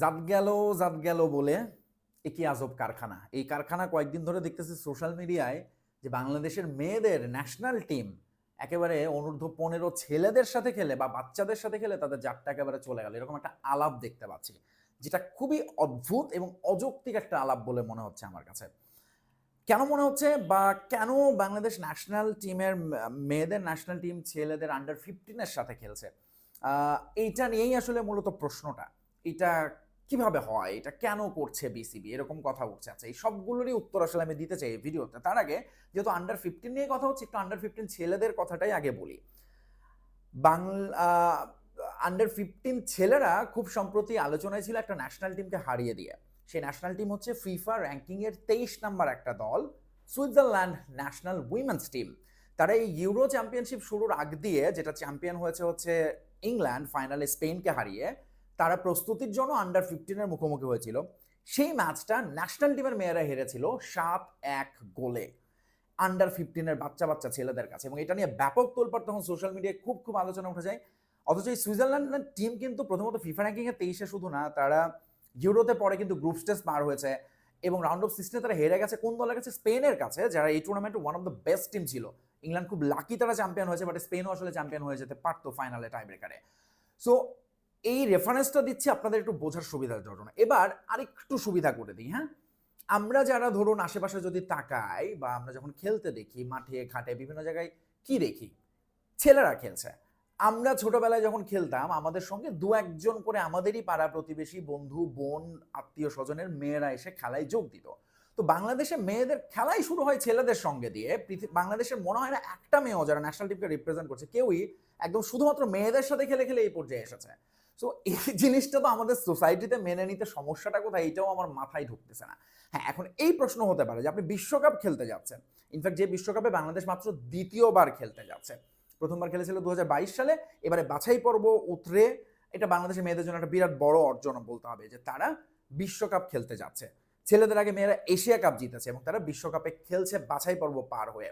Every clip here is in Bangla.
জাত গেল জাত গেল বলে এ কি আজব কারখানা। এই কারখানা কয়েকদিন ধরে দেখতেছি সোশ্যাল মিডিয়ায় যে বাংলাদেশের মেয়েদের ন্যাশনাল টিম একেবারে অনূর্ধ্ব পনেরো ছেলেদের সাথে খেলে বা বাচ্চাদের সাথে খেলে তাদের জাতটা একেবারে চলে গেল। এরকম একটা আলাপ দেখতে পাচ্ছি, যেটা খুবই অদ্ভুত এবং অযৌক্তিক একটা আলাপ বলে মনে হচ্ছে আমার কাছে। কেন মনে হচ্ছে বা কেন বাংলাদেশ ন্যাশনাল টিমের মেয়েদের ন্যাশনাল টিম ছেলেদের আন্ডার ফিফটিনের সাথে খেলছে? এইটা নিয়েই আসলে মূলত প্রশ্নটা। এটা কীভাবে হয়? এটা কেন করছে বিসিবি এরকম কথা উঠছে। আচ্ছা এই সবগুলোরই উত্তর আসলে আমি দিতে চাই এই ভিডিওতে। তার আগে যেহেতু আন্ডার ফিফটিন নিয়ে কথা হচ্ছে, একটু আন্ডার ফিফটিন ছেলেদের কথাটাই আগে বলি। বাংলা আন্ডার ফিফটিন ছেলেরা খুব সম্প্রতি আলোচনায় ছিল একটা ন্যাশনাল টিমকে হারিয়ে দিয়ে। সেই ন্যাশনাল টিম হচ্ছে ফিফা র্যাঙ্কিং এর তেইশ নাম্বার একটা দল সুইজারল্যান্ড ন্যাশনাল উইমেন্স টিম তারা এই ইউরো চ্যাম্পিয়নশিপ শুরুর আগ দিয়ে, যেটা চ্যাম্পিয়ন হয়েছে হচ্ছে ইংল্যান্ড ফাইনালে স্পেনকে হারিয়ে তারা প্রস্তুতির জন্য আন্ডার ফিফটিনের মুখোমুখি হয়েছিল। সেই ম্যাচটা ন্যাশনাল টিমের মেয়েরা হেরেছিল সাত এক গোলে। আন্ডার ফিফটিনের বাচ্চা বাচ্চা ছেলেদের কাছে। এবং এটা নিয়ে ব্যাপক তোলপাড় তখন সোশ্যাল মিডিয়ায় খুব খুব আলোচনা উঠে যায়। অথচ এই সুইজারল্যান্ডের টিম কিন্তু প্রথমত ফিফা র্যাঙ্কিংয়ে তেইশে শুধু না, তারা ইউরোতে পরে কিন্তু গ্রুপ স্টেজ পার হয়েছে। এবং রাউন্ড অফ সিক্সটিনে তারা হেরে গেছে কোন দলের কাছে? স্পেনের কাছে, যারা এই টুর্নামেন্টে one of the best team ছিল। ইংল্যান্ড খুব লাকি তারা চ্যাম্পিয়ন হয়েছে বাট স্পেনও আসলে চ্যাম্পিয়ন হয়ে যেতে পারতো ফাইনালে টাই ব্রেকারে সো এই রেফারেন্সটা দিচ্ছি আপনাদের একটু বোঝার সুবিধার জন্য। এবার আরেকটু সুবিধা করে দিই হ্যাঁ? আমরা যারা ধরুন আশেপাশে যদি তাকাই বা আমরা যখন খেলতে দেখি, মাঠে, ঘাটে, বিভিন্ন জায়গায় কি দেখি? ছেলেরা খেলছে। আমরা ছোটবেলায় যখন খেলতাম, আমাদের সঙ্গে দু একজন করে আমাদেরই পাড়া প্রতিবেশী বন্ধু, বোন, আত্মীয় স্বজনের মেয়েরা এসে খেলায় যোগ দিত। তো বাংলাদেশে মেয়েদের খেলাই শুরু হয় ছেলেদের সঙ্গে দিয়ে। বাংলাদেশের মনে হয় না একটা মেয়েও যারা ন্যাশনাল টিমকে রিপ্রেজেন্ট করছে, কেউই একদম শুধুমাত্র মেয়েদের সাথে খেলে খেলে এই পর্যায়ে এসেছে। সো এই জিনিসটা তো আমাদের সোসাইটিতে মেনে নিতে সমস্যাটা কোথায়? এটাও আমার মাথায় ঢুকতেছে না। হ্যাঁ এখন এই প্রশ্ন হতে পারে যে আপনি বিশ্বকাপ খেলতে যাচ্ছেন। ইনফ্যাক্ট যে বিশ্বকাপে বাংলাদেশ মাত্র দ্বিতীয়বার খেলতে যাচ্ছে। প্রথমবার খেলেছিল দু হাজার বাইশ সালে, এবারে বাছাই পর্ব উতরে এটা বাংলাদেশের মেয়েদের জন্য একটা বিরাট বড় অর্জন বলতে হবে যে তারা বিশ্বকাপ খেলতে যাচ্ছে। ছেলেদের আগে মেয়েরা এশিয়া কাপ জিতেছে এবং তারা বিশ্বকাপে খেলছে বাছাই পর্ব পার হয়ে।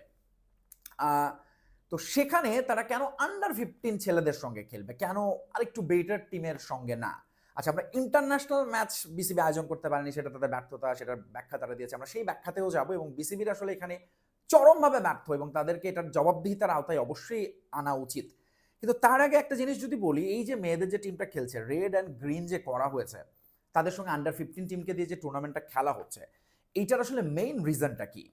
তো সেখানে তারা কেন আন্ডার ফিফটিন ছেলেদের সঙ্গে খেলবে? কেন আরেকটু বেটার টিমের সঙ্গে না? আচ্ছা আমরা ইন্টারন্যাশনাল ম্যাচ বিসিবি আয়োজন করতে পারেনি, সেটা তাদের ব্যর্থতা, সেটার ব্যাখ্যা তারা দিয়েছে। আমরা সেই ব্যাখ্যাতেও যাব এবং বিসিবির আসলে এখানে চরমভাবে ব্যর্থ এবং তাদেরকে এটার জবাবদিহিতার আওতায় অবশ্যই আনা উচিত। কিন্তু তার আগে একটা জিনিস যদি বলি, এই যে মেয়েদের যে টিমটা খেলছে রেড অ্যান্ড গ্রিন যে করা হয়েছে, তাদের সঙ্গে আন্ডার ফিফটিন টিমকে দিয়ে যে টুর্নামেন্টটা খেলা হচ্ছে, এইটার আসলে মেইন রিজনটা কি?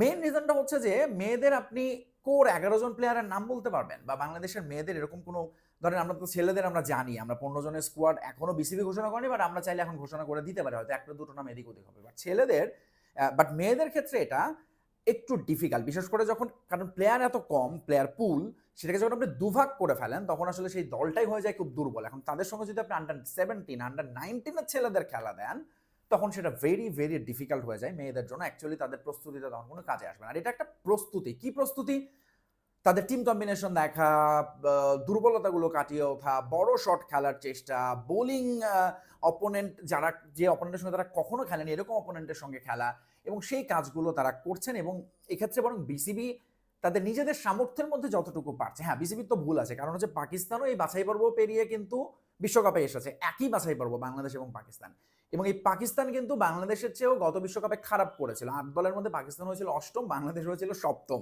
মেইন রিজনটা হচ্ছে যে, মেয়েদের আপনি কোর এগারো জন প্লেয়ারের নাম বলতে পারবেন বা বাংলাদেশের মেয়েদের এরকম কোনো, ধরেন আমরা তো ছেলেদের আমরা জানি, আমরা পনেরো জনের স্কোয়াড এখনও বিসিবি ঘোষণা করেনি বাট আমরা চাইলে এখন ঘোষণা করে দিতে পারি, হয়তো একটা দুটো নাম এদিক ওদিক হবে। বাট ছেলেদের বাট মেয়েদের ক্ষেত্রে এটা একটু ডিফিকাল্ট বিশেষ করে যখন, কারণ প্লেয়ার এত কম প্লেয়ার পুল সেটাকে যখন আপনি দুভাগ করে ফেলেন, তখন আসলে সেই দলটাই হয়ে যায় খুব দুর্বল। এখন তাদের সঙ্গে যদি আপনি আন্ডার সেভেন্টিন আন্ডার নাইনটিনের ছেলেদের খেলা দেন তখন সেটা ভেরি ভেরি ডিফিকাল্ট হয়ে যায় মেয়েদের জন্য। অ্যাকচুয়ালি তাদের প্রস্তুতিতে তখন কোনো কাজে আসবে না। আর এটা একটা প্রস্তুতি। কি প্রস্তুতি? তাদের টিম কম্বিনেশন দেখা দুর্বলতাগুলো কাটিয়ে ওঠা, বড় শট খেলার চেষ্টা বোলিং অপোনেন্ট যারা, যে অপোনেন্টের সঙ্গে তারা কখনো খেলেনি, এরকম অপোনেন্টের সঙ্গে খেলা এবং সেই কাজগুলো তারা করছেন এবং এক্ষেত্রে বরং বিসিবি তাদের নিজেদের সামর্থ্যের মধ্যে যতটুকু পারছে। হ্যাঁ বিসিবির তো ভুল আছে। কারণ হচ্ছে পাকিস্তানও এই বাছাই পর্ব পেরিয়ে কিন্তু বিশ্বকাপে এসেছে। একই বাছাই পর্ব বাংলাদেশ এবং পাকিস্তান। এবং এই পাকিস্তান কিন্তু বাংলাদেশের চেয়েও গত বিশ্বকাপে খারাপ করেছিল। আট দলের মধ্যে পাকিস্তান হয়েছিল অষ্টম, বাংলাদেশ হয়েছিল সপ্তম।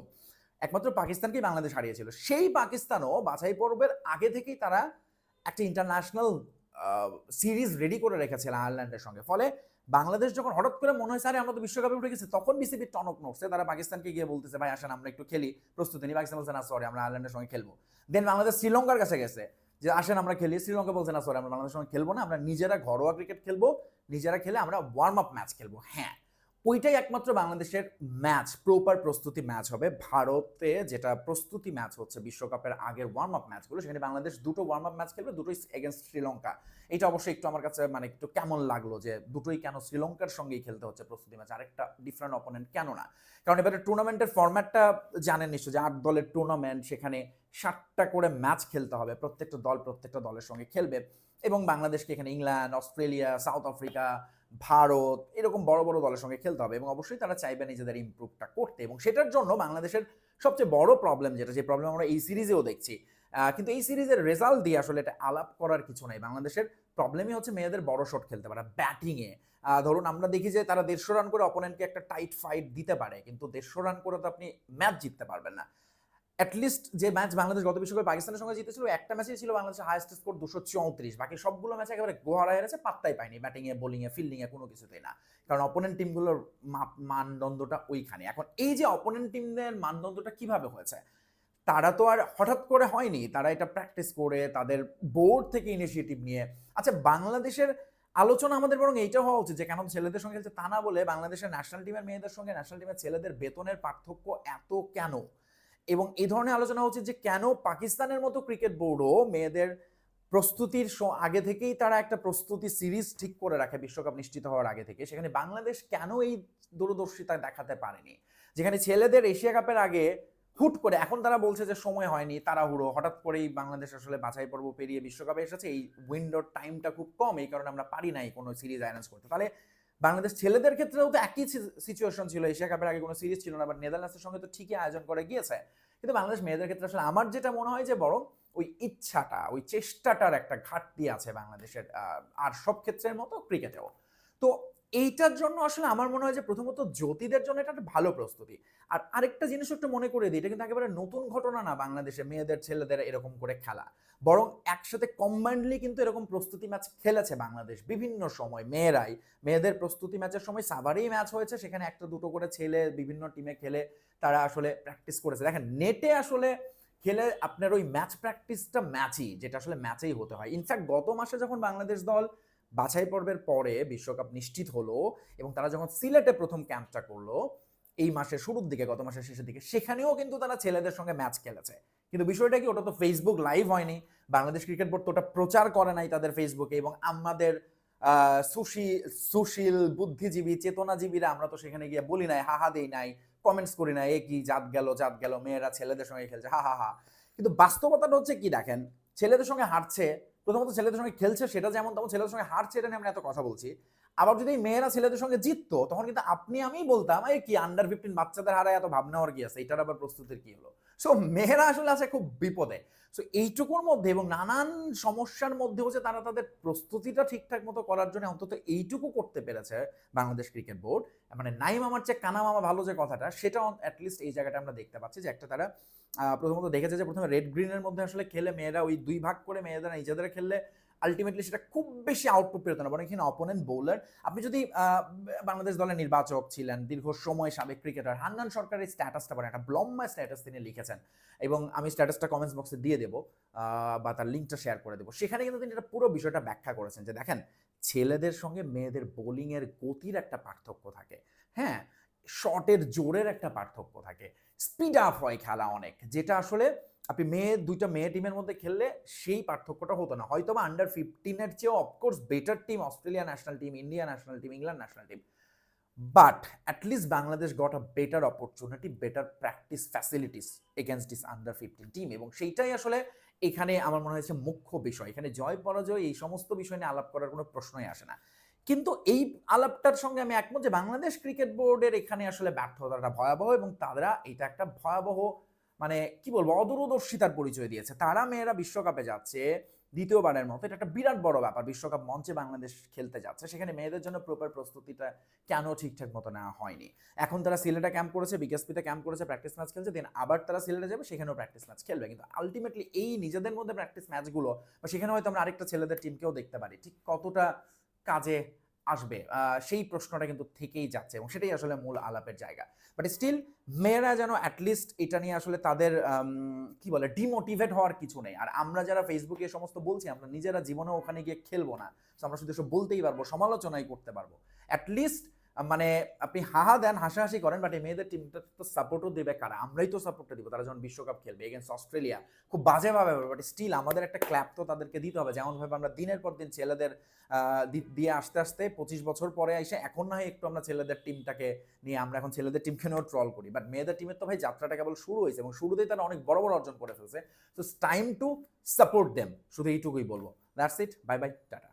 একমাত্র পাকিস্তানকেই বাংলাদেশ হারিয়েছিল। সেই পাকিস্তানও বাছাই পর্বের আগে থেকেই তারা একটা ইন্টারন্যাশনাল সিরিজ রেডি করে রেখেছিল আয়ারল্যান্ডের সঙ্গে। ফলে বাংলাদেশ যখন হঠাৎ করে মনে হয়, স্যার, আমরা তো বিশ্বকাপে উঠে গেছি। তখন বিসিবি টনক নড়ছে, তারা পাকিস্তানকে গিয়ে বলতেছে, ভাই, আসেন, আমরা একটু খেলি, প্রস্তুতি নিই। পাকিস্তান বলছে, না সরি আমরা আয়ারল্যান্ডের সঙ্গে খেলব। দেন বাংলাদেশ শ্রীলঙ্কার কাছে গেছে। যে আসেন, আমরা খেলি। শ্রীলঙ্কা বলছে, না সরি আমরা বাংলাদেশের সঙ্গে খেলব না, আমরা নিজেরা ঘরোয়া ক্রিকেট খেলব, নিজেরা খেলে আমরা ওয়ার্ম আপ ম্যাচ খেলব। হ্যাঁ। ওইটাই একমাত্র বাংলাদেশের ম্যাচ প্রপার প্রস্তুতি ম্যাচ হবে। ভারতে যেটা প্রস্তুতি ম্যাচ হচ্ছে বিশ্বকাপের আগের ওয়ার্ম আপ ম্যাচগুলো, সেখানে বাংলাদেশ দুটো ওয়ার্ম আপ ম্যাচ খেলবে, দুটোই এগেনস্ট শ্রীলঙ্কা। এটা অবশ্যই একটু আমার কাছে মানে একটু কেমন লাগল যে দুটোই কেন শ্রীলঙ্কার সঙ্গেই খেলতে হচ্ছে প্রস্তুতি ম্যাচ, আরেকটা ডিফারেন্ট অপোনেন্ট কেন না? কারণ এবারে টুর্নামেন্টের ফরম্যাটটা জানেন নিশ্চয় যে আট দলের টুর্নামেন্ট সেখানে সাতটা করে ম্যাচ খেলতে হবে, প্রত্যেকটা দল প্রত্যেকটা দলের সঙ্গে খেলবে। এবং বাংলাদেশকে এখানে England Australia South Africa Bharat, এরকম বড় বড় দলের সঙ্গে খেলতে হবে এবং অবশ্যই তারা চাইবে নিজেদের ইমপ্রুভটা করতে এবং সেটার জন্য বাংলাদেশের সবচেয়ে বড় প্রবলেম যেটা, যে প্রবলেম আমরা এই সিরিজেও দেখছি। কিন্তু এই সিরিজের রেজাল্ট দিয়ে আসলে এটা আলাপ করার কিছু নেই। বাংলাদেশের প্রবলেমই হচ্ছে মেয়েদের বড় শট খেলতে পারে ব্যাটিংয়ে ধরুন আমরা দেখি যে তারা দেড়শো রান করে অপোনেন্টকে একটা টাইট ফাইট দিতে পারে, কিন্তু দেড়শো রান করে তো আপনি ম্যাচ জিততে পারবেন না। অ্যাটলিস্ট যে ম্যাচ বাংলাদেশ গত বিশ্বকাপে পাকিস্তানের সঙ্গে জিতেছিল, একটা ম্যাচেই ছিল বাংলাদেশের হাইয়েস্ট স্কোর দুশো চৌত্রিশ। বাকি সবগুলো ম্যাচ একেবারে গোহারা হেরেছে পাত্তাই পায়নি। ব্যাটিংয়ে বোলিংয়ে ফিল্ডিংয়ে কোনো কিছুতেই না। কারণ অপোনেন্ট টিমগুলোর মানদণ্ডটা ওইখানে। এখন এই যে অপোনেন্ট টিমদের মানদণ্ডটা কীভাবে হয়েছে? তারা তো আর হঠাৎ করে হয়নি। তারা এটা প্র্যাকটিস করে, তাদের বোর্ড থেকে ইনিশিয়েটিভ নিয়ে। আচ্ছা বাংলাদেশের আলোচনা আমাদের বরং এইটা হওয়া উচিত যে, কেন ছেলেদের সঙ্গে খেলছে তা না বলে বাংলাদেশের ন্যাশনাল টিমের মেয়েদের সঙ্গে ন্যাশনাল টিমের ছেলেদের বেতনের পার্থক্য এত কেন? এবং এই ধরনের আলোচনা হচ্ছে যে কেন পাকিস্তানের মতো ক্রিকেট বোর্ডও মেয়েদের প্রস্তুতির আগে থেকেই তারা একটা প্রস্তুতি সিরিজ ঠিক করে রাখে বিশ্বকাপ নিশ্চিত হওয়ার আগে থেকে। সেখানে বাংলাদেশ কেন এই দূরদর্শিতা দেখাতে পারেনি? যেখানে ছেলেদের এশিয়া কাপের আগে হুট করে, এখন তারা বলছে যে সময় হয়নি, তাড়াহুড়ো, হঠাৎ করেই বাংলাদেশ আসলে বাছাই পর্ব পেরিয়ে বিশ্বকাপে এসেছে, এই উইন্ডোর টাইমটা খুব কম, এই কারণে আমরা পারি নাই কোনো সিরিজ অ্যানাউন্স করতে। তাহলে বাংলাদেশ ছেলেদের ক্ষেত্রেও তো একই সিচুয়েশন ছিল। এশিয়া কাপের আগে কোনো সিরিজ ছিল না বাট নেদারল্যান্ডসের সঙ্গে তো ঠিকই আয়োজন করে গিয়েছে। কিন্তু বাংলাদেশ মেয়েদের ক্ষেত্রে আসলে আমার যেটা মনে হয় যে বরং ওই ইচ্ছাটা, ওই চেষ্টাটার একটা ঘাটতি আছে বাংলাদেশের আর সব ক্ষেত্রের মতো ক্রিকেটেও তো এইটার জন্য আসলে আমার মনে হয় যে প্রথমত জ্যোতিদের জন্য এটা একটা ভালো প্রস্তুতি। আর আরেকটা জিনিস একটু মনে করে দিই, এটা কিন্তু একেবারে নতুন ঘটনা না বাংলাদেশে মেয়েদের, ছেলেদের এরকম করে খেলা। বরং একসাথে কম্বাইন্ডলি কিন্তু এরকম প্রস্তুতি ম্যাচ খেলেছে বাংলাদেশ বিভিন্ন সময়। মেয়েরাই, মেয়েদের প্রস্তুতি ম্যাচের সময় সাবারেই ম্যাচ হয়েছে, সেখানে একটা দুটো করে ছেলে বিভিন্ন টিমে খেলে তারা আসলে প্র্যাকটিস করেছে। দেখেন নেটে আসলে খেলে আপনার ওই ম্যাচ প্র্যাকটিসটা ম্যাচই যেটা আসলে ম্যাচেই হতে হয়। ইনফ্যাক্ট গত মাসে যখন বাংলাদেশ দল বাছাই পর্বের পরে বিশ্বকাপ নিশ্চিত হলো এবং তারা যখন সিলেটে প্রথম ক্যাম্পটা করল, এই মাসের শুরুর দিকে, গত মাসের শেষের দিকে, সেখানেও কিন্তু তারা ছেলেদের সঙ্গে ম্যাচ খেলেছে। কিন্তু বিষয়টা কি, ওটা তো ফেসবুক লাইভ হয়নি। বাংলাদেশ ক্রিকেট বোর্ড তো ওটা প্রচার করে নাই তাদের ফেসবুকে এবং আমাদের সুশী, সুশীল, বুদ্ধিজীবী, চেতনাজীবীরা আমরা তো সেখানে গিয়ে বলি নাই হাহা দেই নাই কমেন্টস করি না এ কি জাত গেল জাত গেল, মেয়েরা ছেলেদের সঙ্গে খেলছে, হা হা হা। কিন্তু বাস্তবতাটা হচ্ছে কি দেখেন, ছেলেদের সঙ্গে হাঁটছে প্রথমত ছেলেদের সঙ্গে খেলছে, সেটা যেমন তেমন ছেলেদের সঙ্গে হারছে এটা নিয়ে আমরা এত কথা বলছি। আবার যদি মেয়েরা ছেলেদের সঙ্গে জিততো, তখন কিন্তু আপনি আমি বলতাম, এই কি আন্ডার ফিফটিন বাচ্চাদের হারায় এত ভাবনা হওয়ার কি আছে? এটার আবার প্রস্তুতির কি হলো? সো মেয়েরা আসলে আছে খুব বিপদে। সো এইটুকুর মধ্যে এবং নানান সমস্যার মধ্যে হচ্ছে তারা তাদের প্রস্তুতিটা ঠিকঠাক মতো করার জন্য অন্তত এইটুকু করতে পেরেছে বাংলাদেশ ক্রিকেট বোর্ড মানে নাইম আমার চেয়ে কানা মামা ভালো যে কথাটা, সেটা অ্যাটলিস্ট এই জায়গাটা আমরা দেখতে পাচ্ছি যে একটা তারা প্রথমত দেখেছে যে প্রথমে রেড গ্রিনের মধ্যে আসলে খেলে মেয়েরা ওই দুই ভাগ করে মেয়েদের নিজেদের খেললে আলটিমেটলি সেটা খুব বেশি আউটপুট পেরোতো না, বরং এখানে অপোনেন্ট বোলার আপনি যদি বাংলাদেশ দলের নির্বাচক ছিলেন, দীর্ঘ সময় সাবেক ক্রিকেটার হান্নান সরকারের স্ট্যাটাসটা পড়েন একটা ব্লম্বা স্ট্যাটাস তিনি লিখেছেন। এবং আমি স্ট্যাটাসটা কমেন্টস বক্সে দিয়ে দেবো বা তার লিঙ্কটা শেয়ার করে দেবো। সেখানে কিন্তু তিনি এটা পুরো বিষয়টা ব্যাখ্যা করেছেন যে, দেখেন, ছেলেদের সঙ্গে মেয়েদের বোলিংয়ের গতির একটা পার্থক্য থাকে। হ্যাঁ শটের জোরের একটা পার্থক্য থাকে। স্পিড আপ হয় খেলা অনেক, যেটা আসলে আপনি মেয়ে, দুইটা মেয়ে টিমের মধ্যে খেললে সেই পার্থক্যটা হতো না। হয়তো বা আন্ডার ফিফটিনের চেয়েও of course better team Australia national team India national team England national team but at least Bangladesh got a better opportunity better practice facilities against this under fifteen team এবং সেইটাই আসলে এখানে আমার মনে হয়েছে মুখ্য বিষয়। এখানে জয়, পরাজয় এই সমস্ত বিষয় নিয়ে আলাপ করার কোনো প্রশ্নই আসে না। কিন্তু এই আলাপটার সঙ্গে আমি একমত যে বাংলাদেশ ক্রিকেট বোর্ডের এখানে আসলে ব্যর্থতাটা ভয়াবহ এবং তারা এটা একটা ভয়াবহ মানে কি বলব, অদূরদর্শিতার পরিচয় দিয়েছে। তারা মেয়েরা বিশ্বকাপে যাচ্ছে দ্বিতীয়বারের মতো। এটা একটা বিরাট বড় ব্যাপার। বিশ্বকাপ মঞ্চে বাংলাদেশ খেলতে যাচ্ছে। সেখানে মেয়েদের জন্য প্রপার প্রস্তুতিটা কেন ঠিকঠাক মতো নেওয়া হয়নি? এখন তারা সিলেটে ক্যাম্প করেছে, বিকেএসপিতে ক্যাম্প করেছে প্র্যাকটিস ম্যাচ খেলছে দেন আবার তারা সিলেটে যাবে, সেখানেও প্র্যাকটিস ম্যাচ খেলবে। কিন্তু আলটিমেটলি এই নিজেদের মধ্যে প্র্যাকটিস ম্যাচগুলো বা সেখানে হয়তো আমরা আরেকটা ছেলেদের টিমকেও দেখতে পারি, ঠিক কতটা কাজে আসবে। সেই প্রশ্নটা কিন্তু থেকেই যাচ্ছে এবং সেটাই আসলে মূল আলাপের জায়গা। বাট স্টিল মেয়েরা যেন অ্যাটলিস্ট এটা নিয়ে আসলে তাদের কি বলে ডিমোটিভেট হওয়ার কিছু নেই। আর আমরা যারা ফেসবুকে সমস্ত বলছি, আমরা নিজেরা জীবনে ওখানে গিয়ে খেলব না। আমরা শুধু এসব বলতেই পারব, সমালোচনাই করতে পারব। অ্যাটলিস্ট মানে আপনি হাহা দেন, হাসাহাসি করেন বাট এই মেয়েদের টিমটা তো সাপোর্টও দেবে কারা? আমরাই তো সাপোর্টটা দিব। তারা যখন বিশ্বকাপ খেলবে এগেন্স্ট অস্ট্রেলিয়া খুব বাজেভাবে বাট স্টিল আমাদের একটা ক্ল্যাপ তো তাদেরকে দিতে হবে। যেমনভাবে আমরা দিনের পর দিন ছেলেদের দিয়ে আসতে আসতে পঁচিশ বছর পরে এসে এখন না হয় একটু আমরা ছেলেদের টিমটাকে নিয়ে আমরা এখন ছেলেদের টিমকে নিয়েও ট্রল করি। বাট মেয়েদের টিমের তো ভাই যাত্রাটা কেবল শুরু হয়েছে এবং শুরুতেই তারা অনেক বড় বড় অর্জন করে ফেলছে। তো টাইম টু সাপোর্ট দেম শুধু এইটুকুই বলব। That's it bye bye tata.